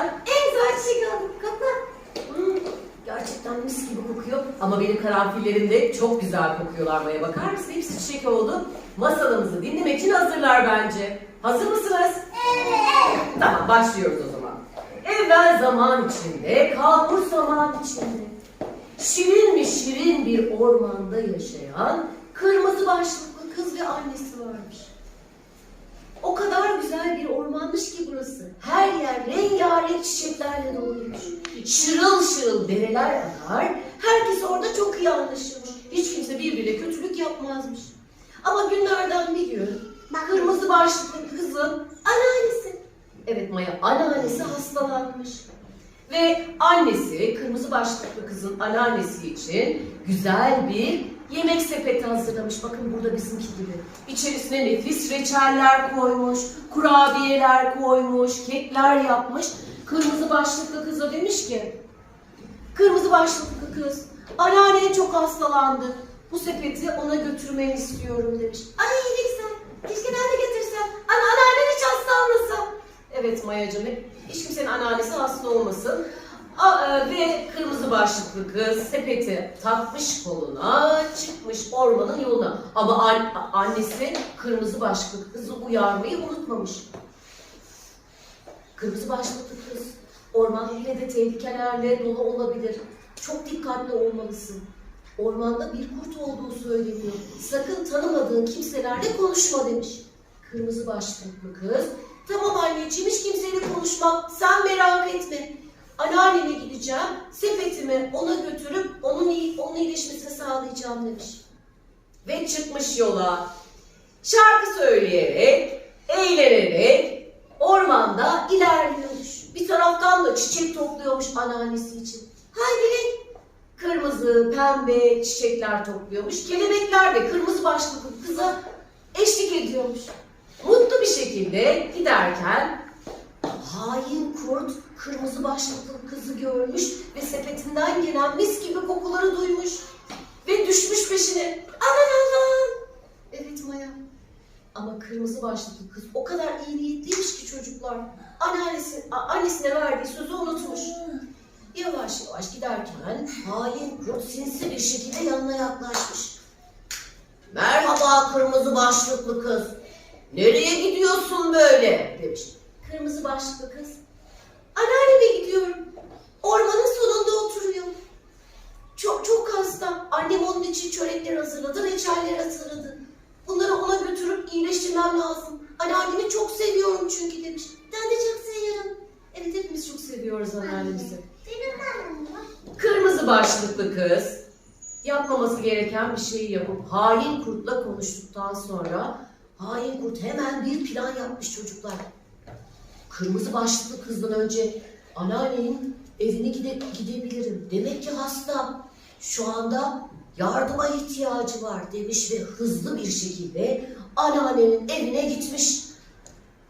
dünyadan en son şey aldım kapa. Hmm, gerçekten mis gibi kokuyor. Ama benim karanfillerim de çok güzel kokuyorlar Maya. Bakar mısın? Hepsi çiçek oldu. Masalımızı dinlemek için hazırlar bence. Hazır mısınız? Evet. Tamam başlıyoruz o zaman. Evvel zaman içinde, kalbur zaman içinde. Şirin mi şirin bir ormanda yaşayan kırmızı başlıklı kız ve annesi varmış. O kadar güzel bir rengarenk çiçeklerle doluymuş. Şırıl şırıl dereler akar. Herkes orada çok iyi anlaşırmış. Hiç kimse birbirine kötülük yapmazmış. Ama günlerden bir gün kırmızı başlıklı kızın anneannesi. Evet Maya anneannesi hastalanmış. Ve annesi kırmızı başlıklı kızın anneannesi için güzel bir yemek sepeti hazırlamış. Bakın burada bizimki gibi. İçerisine nefis reçeller koymuş, kurabiyeler koymuş, kekler yapmış. Kırmızı başlıklı kıza demiş ki, Kırmızı başlıklı kız, anneannen çok hastalandı. Bu sepeti ona götürmeni istiyorum demiş. Ay ne güzel, keşke ben de getirsem. Ana, anneannen hiç hasta olmasa. Evet Mayacığım, hiç kimsenin anneannesi hasta olmasın. A- e, ve kırmızı başlıklı kız sepeti takmış koluna, çıkmış ormanın yoluna. Ama an- annesi kırmızı başlıklı kızı uyarmayı unutmamış. Kırmızı başlıklı kız, orman yine de tehlikelerle dolu olabilir. Çok dikkatli olmalısın. Ormanda bir kurt olduğu söyleniyor. Sakın tanımadığın kimselerle konuşma demiş. Kırmızı başlıklı kız, tamam anneciğim hiç kimseyle konuşmam, sen merak etme. Anneannene gideceğim, sepetimi ona götürüp onun, iyi, onun iyileşmesini sağlayacağım demiş. Ve çıkmış yola. Şarkı söyleyerek, eğlenerek ormanda ilerliyormuş. Bir taraftan da çiçek topluyormuş anneannesi için. Renk? Kırmızı, pembe çiçekler topluyormuş. Kelebekler de kırmızı başlıklı kıza eşlik ediyormuş. Mutlu bir şekilde giderken hain kurt kırmızı başlıklı kızı görmüş ve sepetinden gelen mis gibi kokuları duymuş. Ve düşmüş peşine. Aman. Ama kırmızı başlıklı kız o kadar iyi niyetliymiş ki çocuklar. Anneannesi, annesine verdiği sözü unutmuş. Yavaş yavaş giderken hain kurt sinsi bir şekilde yanına yaklaşmış. Merhaba kırmızı başlıklı kız. Nereye gidiyorsun böyle? demiş. Kırmızı başlıklı kız. Anneanneme gidiyorum. Ormanın sonunda oturuyor. Çok çok hasta. Annem onun için çörekler hazırladı, reçeller hazırladı. Bunları ona götürüp iyileştirmem lazım. Anneannemi çok seviyorum çünkü demiş. Çok seviyorum. Evet hepimiz çok seviyoruz anneannemizi. Benim annem. Kırmızı başlıklı kız yapmaması gereken bir şeyi yapıp hain kurtla konuştuktan sonra hain kurt hemen bir plan yapmış çocuklar. Kırmızı başlıklı kızdan önce anneannenin evine gide gidebilirim. Demek ki hasta. Şu anda yardıma ihtiyacı var demiş ve hızlı bir şekilde anneannenin evine gitmiş.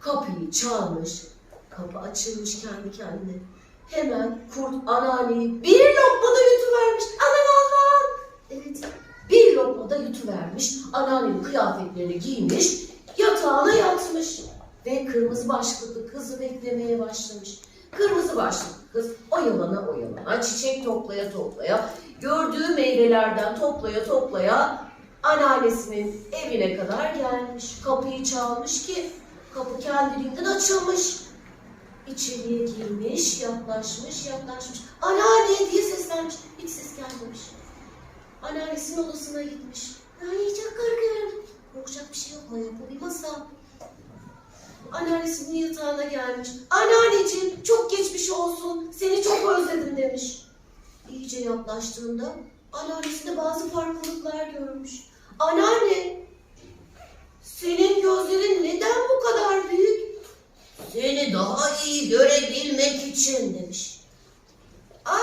Kapıyı çalmış. Kapı açılmış kendi kendine. Hemen kurt anneanneyi bir lokmada yutuvermiş. Aman Allah'ım. Evet bir lokmada yutuvermiş. Anneannenin kıyafetlerini giymiş. Yatağına yatmış. Ve kırmızı başlıklı kızı beklemeye başlamış. Kırmızı başlıklı kız oyalana oyalana, çiçek toplaya toplaya, gördüğü meyvelerden toplaya toplaya anneannesinin evine kadar gelmiş. Kapıyı çalmış ki kapı kendiliğinden açılmış. İçeriye girmiş, yaklaşmış, yaklaşmış. Anneanne diye seslenmiş. Hiç ses gelmemiş. Anneannesinin odasına gitmiş. Ay çok korkuyorum. Korkacak bir şey yok. Bu bir masal. Anneannesinin yatağına gelmiş. Anneanneciğim çok geçmiş olsun. Seni çok özledim demiş. İyice yaklaştığında anneannesinde bazı farklılıklar görmüş. Anneanne, senin gözlerin neden bu kadar büyük? Seni daha iyi görebilmek için demiş. Aa,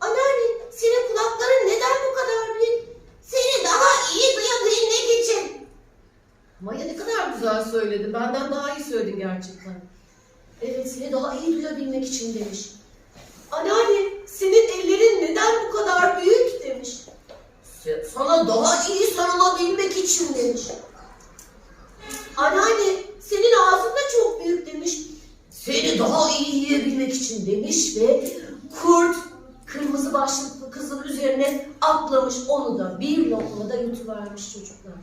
anneanne senin kulakların neden bu kadar büyük? Seni daha iyi duyabilmek için. Maya ne kadar güzel söyledi. Benden daha iyi söyledin gerçekten. Evet seni daha iyi duyabilmek için demiş. Anneanne senin ellerin neden bu kadar büyük demiş. "Se- Sana daha iyi sarılabilmek için demiş. Anneanne senin ağzın da çok büyük demiş. Seni daha iyi yiyebilmek için demiş ve kurt kırmızı başlıklı kızın üzerine atlamış. Onu da bir lokmada yutuvermiş çocuklar.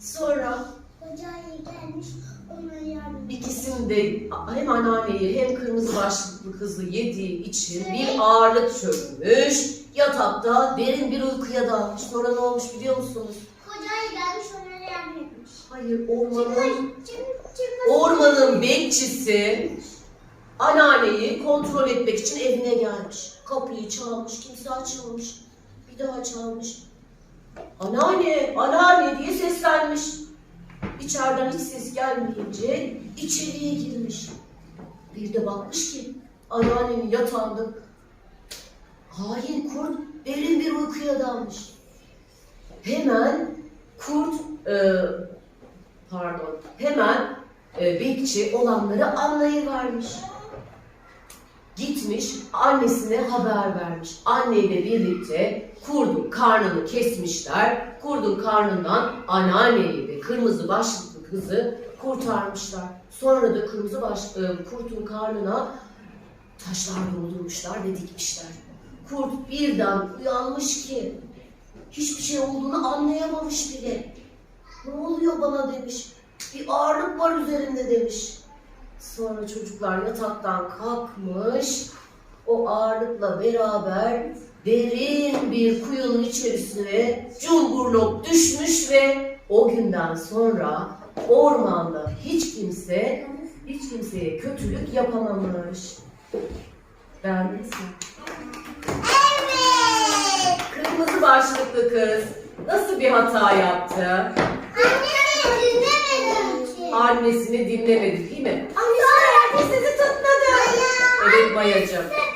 Sonra Hocaya gelmiş ona yardım. ikisini de hem anneanneyi hem kırmızı başlıklı kızı yediği için bir ağırlık çökmüş. Yatakta derin bir uykuya dalmış. Sonra ne olmuş biliyor musunuz? Hocaya gelmiş ona yardım etmiş. Hayır ormanın. Ormanın bekçisi anneanneyi kontrol etmek için evine gelmiş. Kapıyı çalmış, kimse açmamış. Bir daha çalmış. Anneanne, anneanne diye seslenmiş. İçeriden hiç ses gelmeyince içeriye girmiş. Bir de bakmış ki anneannenin yatağında hain kurt derin bir uykuya dalmış. Hemen kurt, e, pardon, hemen e, bekçi olanları anlayıvermiş. Gitmiş annesine haber vermiş. Anneyle birlikte kurdun karnını kesmişler. Kurdun karnından anneanneyi ve kırmızı başlıklı kızı kurtarmışlar. Sonra da kırmızı baş, e, kurtun karnına taşlar doldurmuşlar ve dikmişler. Kurt birden uyanmış ki hiçbir şey olduğunu anlayamamış bile. Ne oluyor bana demiş. Bir ağırlık var üzerinde demiş. Sonra çocuklar yataktan kalkmış. O ağırlıkla beraber derin bir kuyunun içerisine cumburlop düşmüş ve o günden sonra ormanda hiç kimse hiç kimseye kötülük yapamamış. Beğendiniz mi? Evet. Kırmızı başlıklı kız nasıl bir hata yaptı? Annemi dinlemedim ki. Annesini dinlemedi değil mi? Annesi herkes